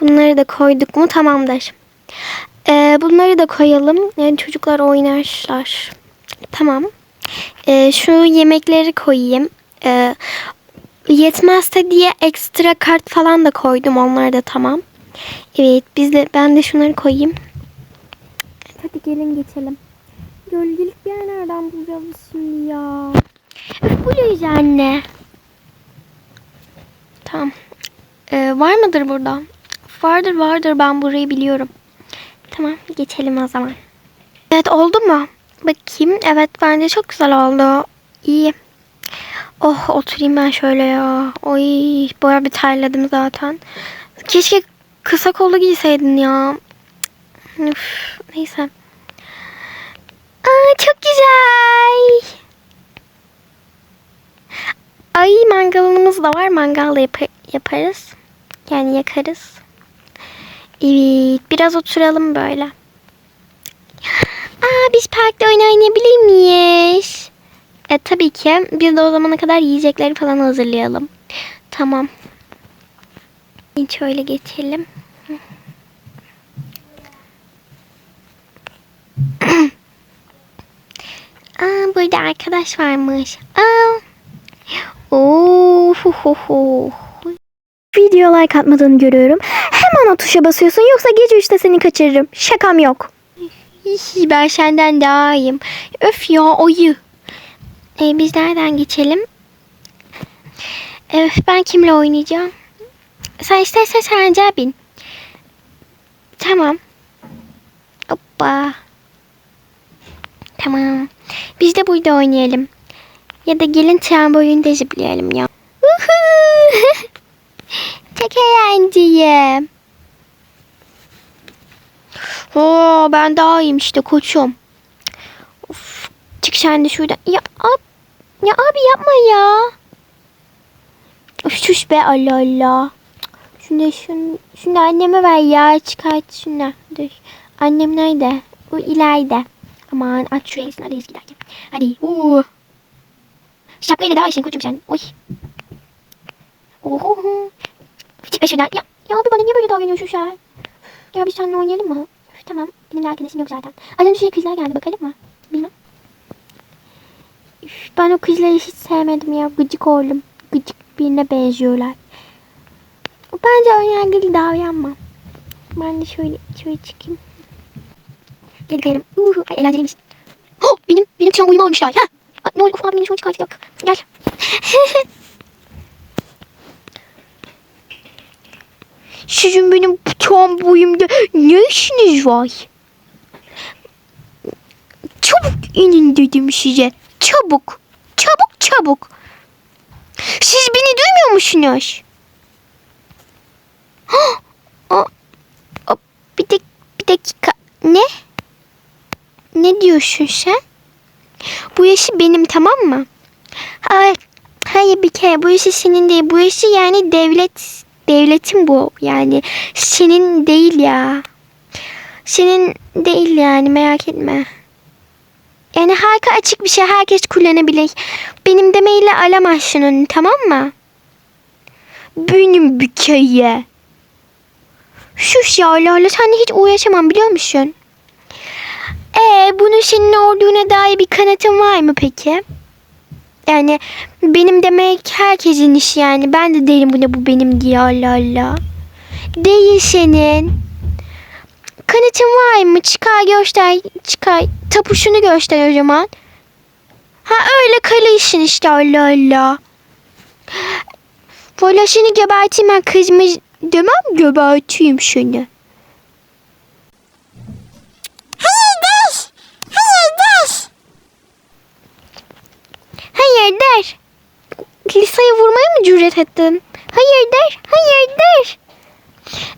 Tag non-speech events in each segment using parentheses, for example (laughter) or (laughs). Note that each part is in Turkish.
Bunları da koyduk mu tamamdır. Ee, bunları da koyalım. Yani çocuklar oynarlar. Tamam. Ee, şu yemekleri koyayım. Ee, yetmezse diye ekstra kart falan da koydum. Onlar da tamam. Evet biz de ben de şunları koyayım. Hadi gelin geçelim. Gölgelik bir yer nereden bulacağız şimdi ya? Buluyoruz anne. Tamam. Ee, var mıdır burada? Vardır vardır ben burayı biliyorum. Tamam geçelim o zaman. Evet oldu mu? Bakayım. Evet bence çok güzel oldu. İyi. Oh oturayım ben şöyle ya. Oy baya bir terledim zaten. Keşke kısa kollu giyseydin ya. Üf, neyse. Aa, çok güzel. Ay mangalımız da var. Mangal da yap- yaparız. Yani yakarız. Evet. Biraz oturalım böyle. Aa, biz parkta oyun oynayabilir miyiz? E tabii ki. Biz de o zamana kadar yiyecekleri falan hazırlayalım. Tamam. Şöyle geçelim. (clears throat) Aa, burada arkadaş varmış. Aa. Oo, hu hu. Video like atmadığını görüyorum. Hemen o tuşa basıyorsun yoksa gece 3'te seni kaçırırım. Şakam yok. Ben senden daha iyiyim. Öf ya oyu. Ee, biz nereden geçelim? Öf ben kimle oynayacağım? Sen istersen Sancar bin. Tamam. Hoppa. Tamam. Biz de burada oynayalım. Ya da gelin trambolinde zıplayalım ya. (laughs) Çok eğlenceli. Oo, ben daha iyiyim işte koçum. Of, çık sen de şuradan. Ya, ab, ya abi yapma ya. Şuş be Allah Allah. Şunu, şunu, şunu anneme ver ya. Çıkart şunu. Dur. Annem nerede? O ileride. Aman aç şu elini. Hadi giderken. Hadi. Oo. Şapkayla daha işin koçum sen. Oy. Oho. Çık be şuradan. Ya, ya abi bana niye böyle davranıyorsun sen? Ya biz seninle oynayalım mı? Tamam. Benim de arkadaşım yok zaten. Az önce şey kızlar geldi bakalım mı? Bilmem. Üf, ben o kızları hiç sevmedim ya. Gıcık oldum. Gıcık birine benziyorlar. Bence önyargılı davranma. Ben de şöyle şöyle çıkayım. Gel gidelim. Uhu, ay eğlenceliymiş. Oh, (gasps) benim benim tramboyumu almışlar. Ha. Ne oldu? Uf, abi beni şunu çıkartacak. Gel. (laughs) Sizin benim tramboyumda ne işiniz var? Çabuk inin dedim size. Çabuk. Çabuk çabuk. Siz beni duymuyor musunuz? Bir, dak bir dakika. Ne? Ne diyorsun sen? Bu yaşı benim tamam mı? Hayır, hayır bir kere bu yaşı senin değil. Bu yaşı yani devlet devletin bu yani senin değil ya. Senin değil yani merak etme. Yani harika açık bir şey herkes kullanabilir. Benim demeyle alamazsın onu tamam mı? Benim bir kere. Şuş ya Lala sen hiç uğraşamam biliyor musun? Ee bunun senin olduğuna dair bir kanıtın var mı peki? Yani benim demek herkesin işi yani. Ben de derim bu ne bu benim diye Allah Allah. Değil senin. Kanıtın var mı? Çıkar göster. Çıkar. Tapuşunu göster o zaman. Ha öyle kale işin işte Allah Allah. Valla seni geberteyim ben kızmış demem geberteyim seni. Hayırdır? Hayırdır? Hayırdır? Lisa'yı vurmaya mı cüret ettin? Hayırdır? Hayırdır?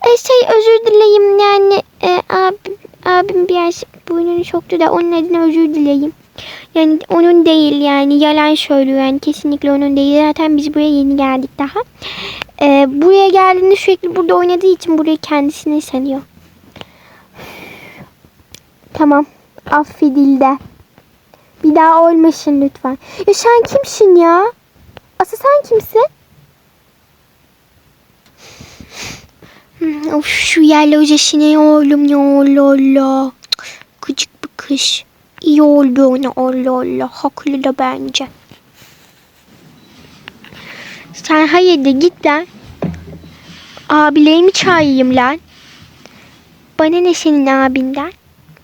E şey özür dileyim yani e, abim, abim biraz burnunu soktu da onun adına özür dileyim. Yani onun değil yani yalan söylüyor yani kesinlikle onun değil. Zaten biz buraya yeni geldik daha. E, buraya geldiğinde sürekli burada oynadığı için burayı kendisini sanıyor. Tamam affedildi. Bir daha olmasın lütfen. Ya sen kimsin ya? Asıl sen kimsin? Hmm, Of şu yerli hocasına oğlum ya Allah Allah. Gıcık bir kız. İyi oldu ona Allah. Haklı da bence. Sen hayırdır git lan. Abilerimi çağırayım lan. Bana ne senin abinden?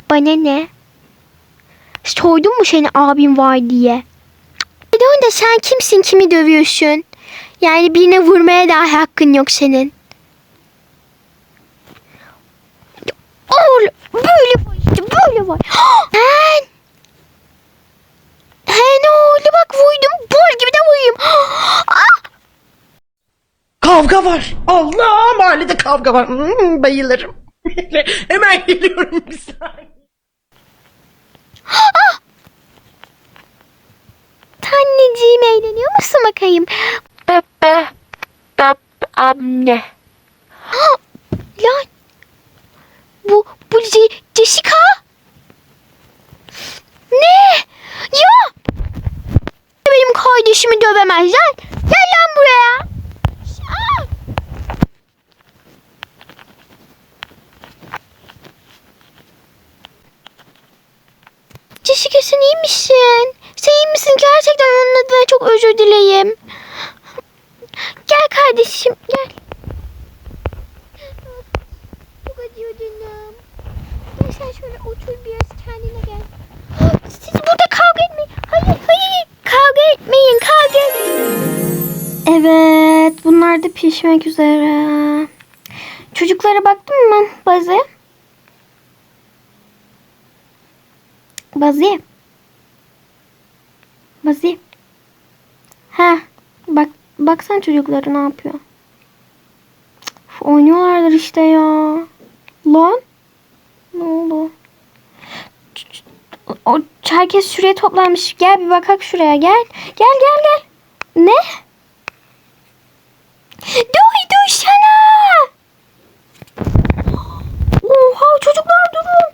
Bana ne? Sordun mu senin abin var diye? Bir de onda sen kimsin kimi dövüyorsun? Yani birine vurmaya dahi hakkın yok senin. Öyle, böyle var işte böyle var. (gasps) Ben. He ne oldu bak vurdum. Bol gibi de vurayım. (gasps) Ah! Kavga var. Allah mahallede kavga var. Hmm, bayılırım. (laughs) Hemen geliyorum bir saniye. (gasps) Anneciğim eğleniyor musun bakayım? Bebe, beb, anne. (gasps) Lan. Bu, bu Jessica. Ne? Ya. Benim kardeşimi dövemezler. Gel lan buraya. Aa! Jessica sen iyi misin? Sen iyi misin? Gerçekten onun adına çok özür dileyim. Gel kardeşim gel. Canım. Gel sen şöyle otur biraz kendine gel. (gasps) Siz burada kavga etmeyin. Hayır hayır kavga etmeyin kavga etmeyin. Evet, bunlar da pişmek üzere. Çocuklara baktın mı Bazı? Bazı. Bazı. Ha, bak baksan çocukları ne yapıyor? Üf, oynuyorlardır işte ya. Lan. Ne oldu? O herkes şuraya toplanmış. Gel bir bakak şuraya gel. Gel gel gel. Ne? Duy duy sana. Oha çocuklar durun.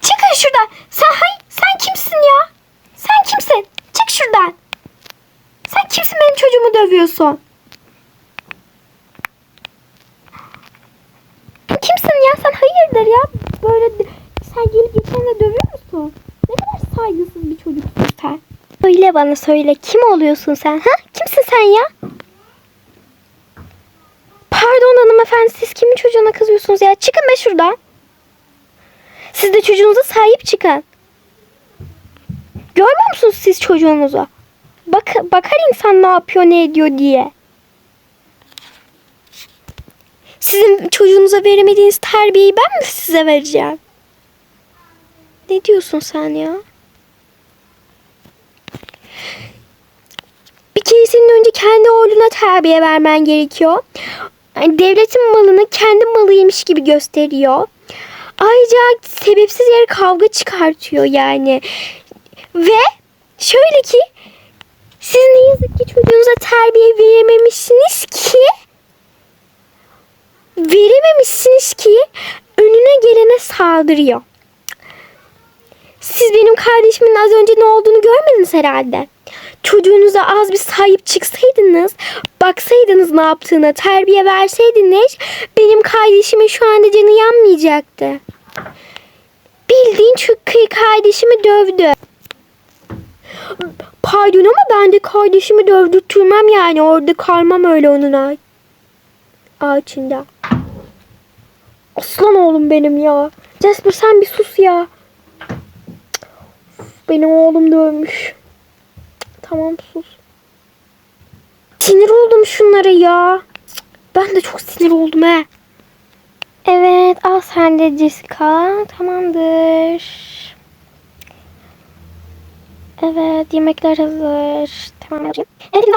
Çıkın şuradan. Sen hay sen kimsin ya? Sen kimsin? Çık şuradan. Sen kimsin benim çocuğumu dövüyorsun? Kimsin ya? Sen hayırdır ya? Böyle de- sen gelip geçenle musun? Ne kadar saygısız bir çocuksun sen. Söyle bana söyle. Kim oluyorsun sen? Ha? Kimsin sen ya? Pardon hanımefendi siz kimin çocuğuna kızıyorsunuz ya? Çıkın be şuradan. Siz de çocuğunuza sahip çıkın. Görmüyor musunuz siz çocuğunuzu? Bak, bakar insan ne yapıyor ne ediyor diye. Sizin çocuğunuza veremediğiniz terbiyeyi ben mi size vereceğim? Ne diyorsun sen ya? Bir kere senin önce kendi oğluna terbiye vermen gerekiyor. Yani devletin malını kendi malıymış gibi gösteriyor. Ayrıca sebepsiz yere kavga çıkartıyor yani. Ve şöyle ki siz ne yazık ki çocuğunuza terbiye verememişsiniz ki verememişsiniz ki önüne gelene saldırıyor. Siz benim kardeşimin az önce ne olduğunu görmediniz herhalde. Çocuğunuza az bir sahip çıksaydınız, baksaydınız ne yaptığına, terbiye verseydiniz benim kardeşimin şu anda canı yanmayacaktı. Bildiğin çünkü kardeşimi dövdü. Pardon ama ben de kardeşimi dövdürtmem yani. Orada kalmam öyle onun ağ ağaçında. Aslan oğlum benim ya. Jasper sen bir sus ya. Benim oğlum dövmüş. Tamam sus. Sinir oldum şunlara ya. Ben de çok sinir oldum he. Evet al sen de Jessica. Tamamdır. Evet yemekler hazır. Tamam. Evet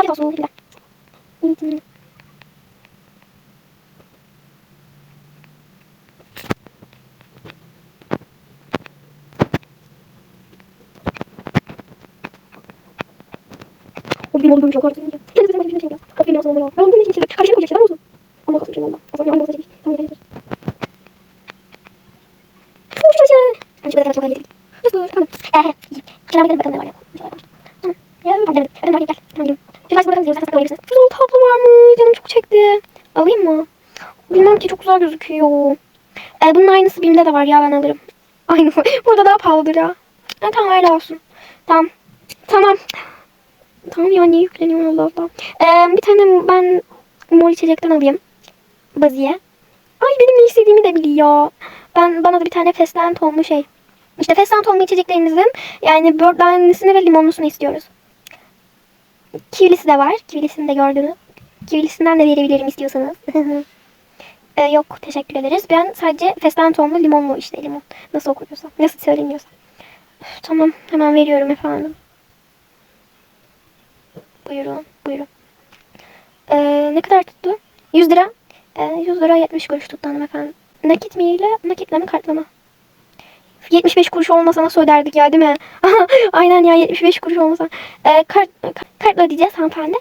güzel olsun. Güzel. İyi. O benim olduğum çok artık. Kendisi benim olduğum şey ya. O benim olduğum şey. Ben olduğum için kardeşim olacak şeyler olsun. Ama kalsın şey olmaz. O zaman olmaz şey. Tamam yeter. Çok güzel. Ben şu kadar çok halledeyim. Nasıl? Tamam. Eee. Selam ederim bakalım ne var ya. Tamam. Ya. Hadi hadi gel. Tamam gidelim. Bakalım diyoruz. Sen sakın oynayabilirsin. Güzel tablo var mı? Canım çok çekti. Alayım mı? Bilmem ki çok güzel gözüküyor. E, bunun aynısı BİM'de de var ya ben alırım. Aynı. Burada daha pahalıdır ya. E, tamam öyle olsun. Tamam. Tamam. Tamam ya niye yükleniyor Allah Allah. E, bir tane ben mor içecekten alayım. Baziye. Ay benim ne istediğimi de biliyor. Ben bana da bir tane fesleğen tohumlu şey. İşte fesleğen tohumlu içeceklerinizin yani böğürtlenlisini ve limonlusunu istiyoruz. Kivilisi de var. Kivilisini de gördünüz. Kivilisinden de verebilirim istiyorsanız. (laughs) Ee, yok teşekkür ederiz. Ben sadece fesleğen tohumlu limonlu işte limon. Nasıl okunuyorsa. Nasıl söyleniyorsa. Tamam hemen veriyorum efendim. Buyurun buyurun. Ee, ne kadar tuttu? 100 lira. Ee, 100 lira 70 kuruş tuttu hanımefendi. Nakit mi ile nakitle mi kartla mı? 75 kuruş olmasa nasıl öderdik ya değil mi? (laughs) Aynen ya 75 kuruş olmasa. Ee, kart, kartla ödeyeceğiz hanımefendi.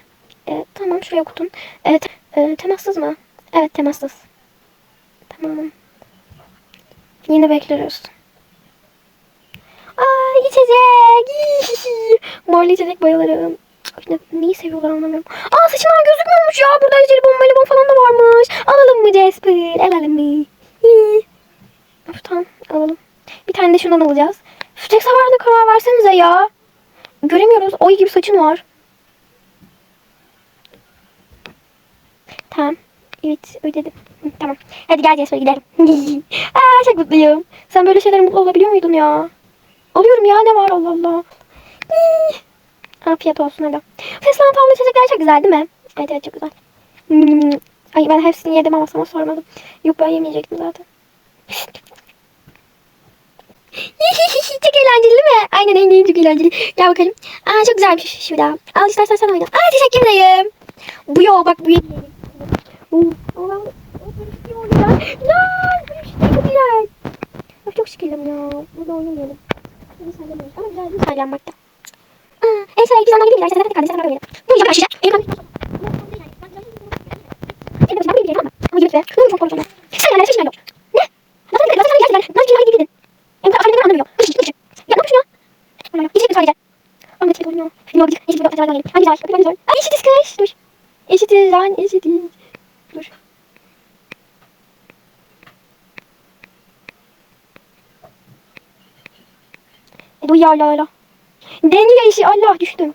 Ee, tamam şuraya okutun. Ee, e, temassız mı? Evet temassız. Tamam. Yine bekleriz. Aa içecek. (laughs) Morlu içecek bayılırım. Ne, neyi seviyorlar anlamıyorum. Aa saçından gözükmüyormuş ya. Burada jelibon melibon falan da varmış. Alalım mı Jasper? Alalım mı? Of, tamam alalım. Bir tane de şundan alacağız. Şu tek karar versenize ya. Göremiyoruz. Oy gibi saçın var. Tamam. Evet ödedim. Tamam. Hadi gel Jasper gidelim. Aa, çok mutluyum. Sen böyle şeylere mutlu olabiliyor muydun ya? Oluyorum ya ne var Allah Allah. Afiyet olsun hadi. Fesleğen tavlı içecekler çok güzel değil mi? Evet evet çok güzel. Hmm. Ay ben hepsini yedim ama sana sormadım. Yok ben yemeyecektim zaten. çok eğlenceli değil mi? Aynen aynen çok eğlenceli. Gel bakalım. Aa çok güzel bir şey şu da. Al istersen sen oyna. Aa teşekkür ederim. Bu yo bak bu şey oluyor ya. Lan bu işte çok güzel. Çok sıkıldım ya. Burada oynamayalım. Ama güzel bir sallanmakta. Aa, en iki zamanlar gidelim. İstersen hadi kardeşler oynayalım. Bu yüzden başlayacak. En son. Senin başına bir ama. Ama yürüt be. Ne çok konuşuyorlar. Sen yerler seçmen yok. Ne? Nasıl bir nasıl gerçekten? Nasıl bir hareket edin? En kadar aşağıda anlamıyor. Nasıl ciddi Ya ne yapıyorsun ya? Aman ya. Gidecek mi sadece? Ama gidecek oynuyor. Ne oldu? Eşit bir bakıcı var. Hangi var? Hangi var? Ay eşitiz kız. Dur. Eşitiz lan eşitiz. Dur. E, Denge işi Allah düştüm.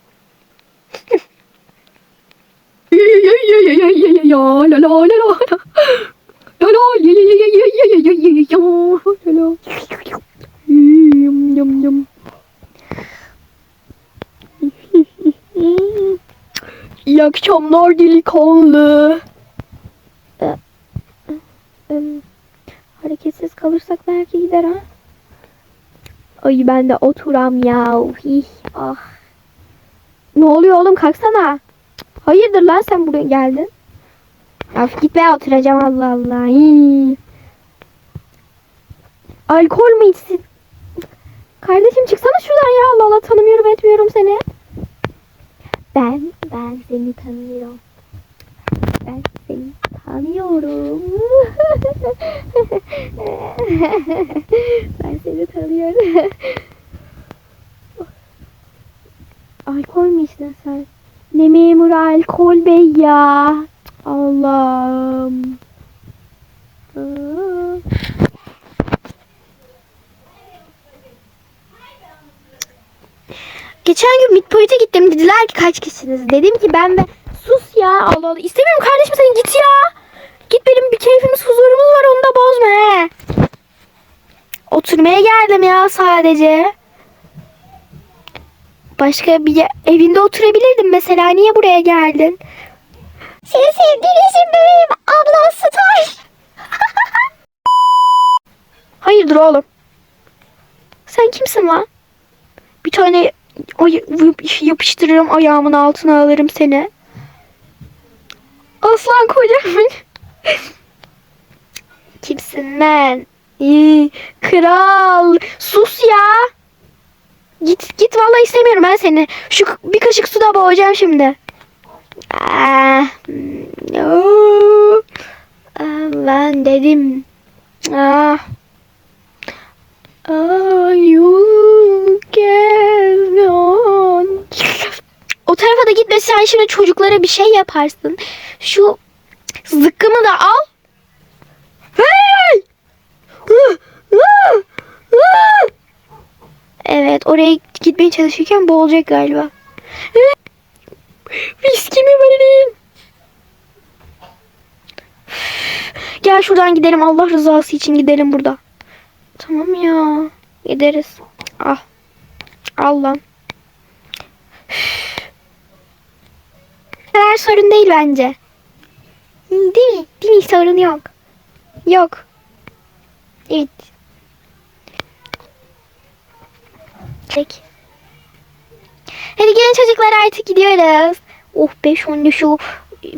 İyi akşamlar delikanlı. Hareketsiz kalırsak belki gider ha. Ay ben de oturam ya. Hih, ah. Ne oluyor oğlum kalksana. Hayırdır lan sen buraya geldin? Ya git be oturacağım Allah Allah. Hii. Alkol mü içsin? Kardeşim çıksana şuradan ya Allah Allah tanımıyorum etmiyorum seni. Ben ben seni tanıyorum. Ben seni tanıyorum. ben seni tanıyorum. alkol mü içtin sen? Ne memur alkol bey ya. Allah'ım. Geçen gün Midpoint'e gittim. Dediler ki kaç kişisiniz? Dedim ki ben ve sus ya Allah Allah. İstemiyorum kardeşim sen git ya. Git benim bir keyfimiz huzurumuz var onu da bozma he. Oturmaya geldim ya sadece. Başka bir evinde oturabilirdim mesela. Niye buraya geldin? Seni sevdiğin için bebeğim. Ablan star. (laughs) Hayırdır oğlum? Sen kimsin lan? Bir tane ay, yapıştırırım ayağımın altına alırım seni. Aslan kocam. Kimsin lan? İyi, kral. Sus ya. Git git vallahi istemiyorum ben seni. Şu bir kaşık suda boğacağım şimdi. Ah, hmm, oo. Ah, ben dedim. Ah. Ah. O tarafa da gitme sen şimdi çocuklara bir şey yaparsın. Şu Zıkkımı da al. Hey! Evet oraya gitmeye çalışırken boğulacak galiba. Viskimi verin. Gel şuradan gidelim. Allah rızası için gidelim burada. Tamam ya. Gideriz. Ah. Allah. Her sorun değil bence. Değil. Değil sorun yok. Yok. Evet. Peki. Hadi gelin çocuklar artık gidiyoruz. Oh be şimdi şu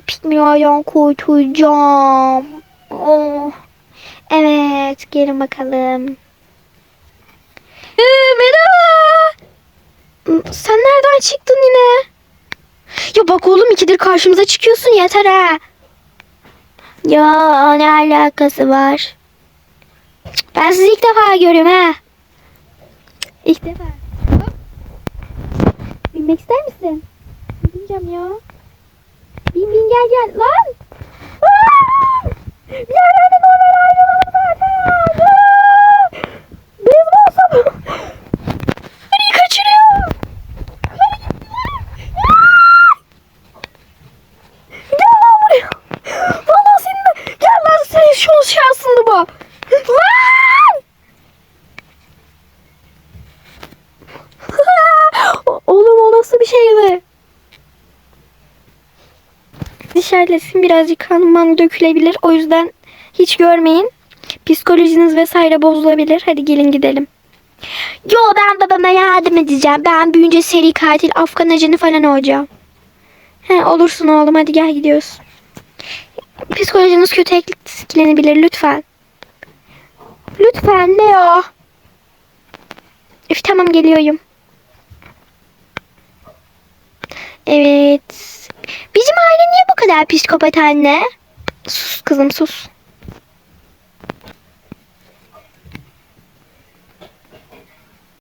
pikmi ayağını kurtulacağım. Oh. Evet gelin bakalım. Ee, merhaba. Sen nereden çıktın yine? Ya bak oğlum ikidir karşımıza çıkıyorsun yeter ha. Ya ne alakası var? Ben sizi ilk defa görüyorum ha. İlk defa. Binmek ister misin? Bineceğim ya. Bin bin gel gel lan. Aa! Bir yerlerde normal ayrılalım zaten. Aa! Biz olsam. Beni kaçırıyor. Gel lan buraya. Valla senin de. Gel lan senin şu şansındı bu. Lan! O- Oğlum o nasıl bir şeydi? Dışarıdasın birazcık kanman dökülebilir. O yüzden hiç görmeyin. Psikolojiniz vesaire bozulabilir. Hadi gelin gidelim. Yo ben babama yardım edeceğim. Ben büyünce seri katil, Afgan ajanı falan olacağım. He, olursun oğlum hadi gel gidiyoruz. Psikolojiniz kötü etkilenebilir lütfen. Lütfen Leo. Üf tamam geliyorum. Evet. Bizim aile niye bu kadar psikopat anne? Sus kızım sus.